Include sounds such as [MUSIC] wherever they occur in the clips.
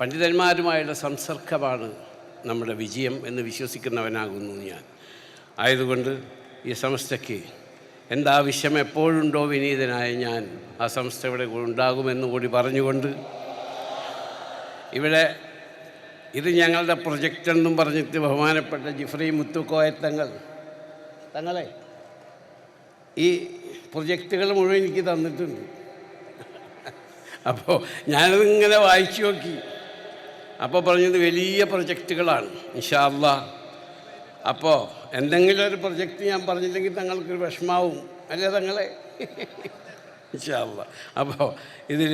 പണ്ഡിതന്മാരുമായുള്ള സംസർഗമാണ് നമ്മുടെ വിജയം എന്ന് വിശ്വസിക്കുന്നവനാകുന്നു ഞാൻ. ആയതുകൊണ്ട് ഈ സംസ്ഥയ്ക്ക് എന്താവശ്യം എപ്പോഴുണ്ടോ വിനീതനായ ഞാൻ ആ സംസ്ഥ ഇവിടെ ഉണ്ടാകുമെന്ന് കൂടി പറഞ്ഞുകൊണ്ട് ഇവിടെ ഇത് ഞങ്ങളുടെ പ്രൊജക്റ്റ് എന്നും പറഞ്ഞിട്ട് ബഹുമാനപ്പെട്ട ജിഫ്രി മുത്തുക്കോയ തങ്ങൾ തങ്ങളെ ഈ പ്രൊജക്റ്റുകൾ മുഴുവൻ എനിക്ക് തന്നിട്ടുണ്ട്. അപ്പോൾ ഞാനതിങ്ങനെ വായിച്ചു നോക്കി. അപ്പോൾ പറഞ്ഞത് വലിയ പ്രൊജക്റ്റുകളാണ് ഇഷാല്ല അപ്പോൾ എന്തെങ്കിലും ഒരു പ്രൊജക്റ്റ് ഞാൻ പറഞ്ഞില്ലെങ്കിൽ തങ്ങൾക്കൊരു വിഷമാവും അല്ലേ തങ്ങളെ? [LAUGHS] ഇഷാല്ല അപ്പോൾ ഇതിൽ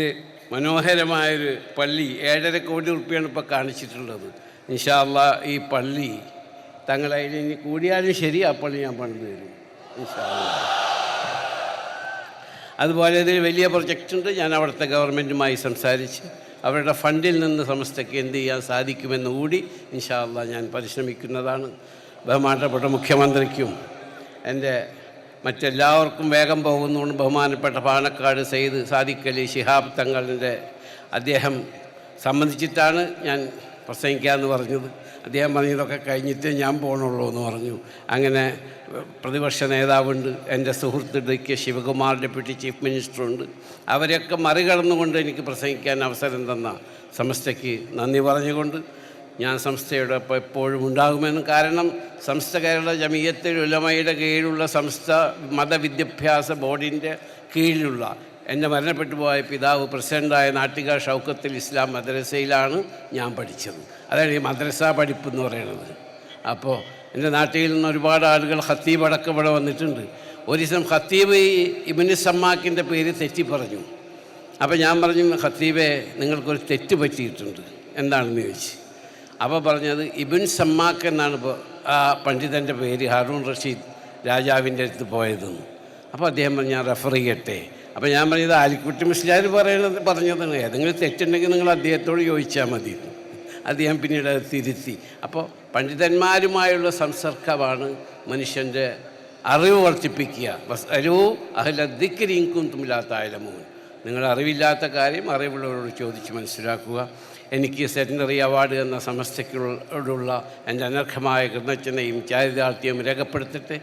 മനോഹരമായൊരു പള്ളി ഏഴര കോടി റുപ്യാണ് ഇപ്പോൾ കാണിച്ചിട്ടുള്ളത്. ഇൻഷാല്ല ഈ പള്ളി തങ്ങളെ ഇനി കൂടിയാലും ശരി ആ പള്ളി ഞാൻ പണിത് തരും അതുപോലെ ഇതിൽ വലിയ പ്രൊജക്റ്റ് ഉണ്ട് ഞാൻ അവിടുത്തെ ഗവൺമെന്റുമായി സംസാരിച്ച് അവരുടെ ഫണ്ടിൽ നിന്ന് സമസ്തയ്ക്ക് എന്ത് ചെയ്യാൻ സാധിക്കുമെന്ന് കൂടി ഇൻഷാല്ല ഞാൻ പരിശ്രമിക്കുന്നതാണ്. ബഹുമാനപ്പെട്ട മുഖ്യമന്ത്രിക്കും എന്റെ മറ്റെല്ലാവർക്കും വേഗം പോകുന്നതുകൊണ്ട് ബഹുമാനപ്പെട്ട പാണക്കാട് സെയ്ദ് സാദിഖലി ശിഹാബ് തങ്ങളുടെ അദ്ദേഹം സംബന്ധിച്ചിട്ടാണ് ഞാൻ പ്രസംഗിക്കാമെന്ന് പറഞ്ഞത്. അദ്ദേഹം പറഞ്ഞതൊക്കെ കഴിഞ്ഞിട്ട് ഞാൻ പോകണുള്ളൂ എന്ന് പറഞ്ഞു. അങ്ങനെ പ്രതിപക്ഷ നേതാവുണ്ട്. എന്റെ സുഹൃത്ത് D K Shivakumar deputy chief മിനിസ്റ്ററുണ്ട്. അവരെയൊക്കെ മറികടന്നുകൊണ്ട് എനിക്ക് പ്രസംഗിക്കാൻ അവസരം തന്ന സംസ്ഥയ്ക്ക് നന്ദി പറഞ്ഞുകൊണ്ട് ഞാൻ സംസ്ഥയുടെ ഒപ്പം എപ്പോഴും ഉണ്ടാകുമെന്ന് കാരണം സംസ്ഥ കേരള ജമീയത്തിൽ ഉലമയുടെ കീഴിലുള്ള സംസ്ഥ മതവിദ്യാഭ്യാസ ബോർഡിന്റെ കീഴിലുള്ള എന്റെ മരണപ്പെട്ടു പോയ പിതാവ് പ്രസിഡന്റായ നാട്ടിക ഷൗക്കത്തിൽ ഇസ്ലാം മദ്രസയിലാണ് ഞാൻ പഠിച്ചത്. അതാണ് ഈ മദ്രസ പഠിപ്പ് എന്ന് പറയുന്നത്. അപ്പോൾ എന്റെ നാട്ടിൽ നിന്ന് ഒരുപാട് ആളുകൾ ഖത്തീബ് അടക്കം ഇവിടെ വന്നിട്ടുണ്ട്. ഒരു ദിവസം ഖത്തീബ് ഈ ഇബിന് സമ്മാക്കിന്റെ പേര് തെറ്റി പറഞ്ഞു. അപ്പോൾ ഞാൻ പറഞ്ഞു ഖത്തീബെ നിങ്ങൾക്കൊരു തെറ്റ് പറ്റിയിട്ടുണ്ട്. എന്താണെന്ന് ചോദിച്ചു. അപ്പോൾ പറഞ്ഞത് ഇബിൻ സമ്മാക്ക് എന്നാണ് ആ പണ്ഡിതന്റെ പേര് ഹാറൂൺ റഷീദ് രാജാവിന്റെ അടുത്ത് പോയതെന്ന്. അപ്പോൾ അദ്ദേഹം ഞാൻ റെഫർ ചെയ്യട്ടെ. അപ്പോൾ ഞാൻ പറഞ്ഞത് ആലിക്കുട്ടി മിസ്ലാർ പറയുന്നത് പറഞ്ഞതാണ് ഏതെങ്കിലും തെറ്റുണ്ടെങ്കിൽ നിങ്ങൾ അദ്ദേഹത്തോട് ചോദിച്ചാൽ മതി. അദ്ദേഹം പിന്നീട് അത് തിരുത്തി. അപ്പോൾ പണ്ഡിതന്മാരുമായുള്ള സംസർഗമാണ് മനുഷ്യന്റെ അറിവ് വർദ്ധിപ്പിക്കുക. അറിവ് അഹലദിക്കരിങ്കും തുമില്ലാത്തായാലമോ നിങ്ങൾ അറിവില്ലാത്ത കാര്യം അറിവുള്ളവരോട് ചോദിച്ച് മനസ്സിലാക്കുക. എനിക്ക് സെറ്റിനറി അവാർഡ് എന്ന സമസ്തയ്ക്കുള്ള എന്റെ അനർഹമായ കൃതജ്ഞതയും ചാരിതാർത്ഥ്യവും രേഖപ്പെടുത്തിട്ട്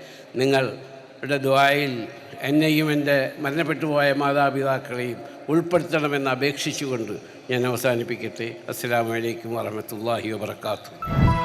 നിങ്ങളുടെ ദ്വായിൽ എന്നെയും എന്റെ മരണപ്പെട്ടുപോയ മാതാപിതാക്കളെയും ഉൾപ്പെടുത്തണമെന്ന് അപേക്ഷിച്ചുകൊണ്ട് ഞാൻ അവസാനിപ്പിക്കട്ടെ. അസ്സാം വലൈക്കും വറഹമത്തല്ലാഹി വാത്തു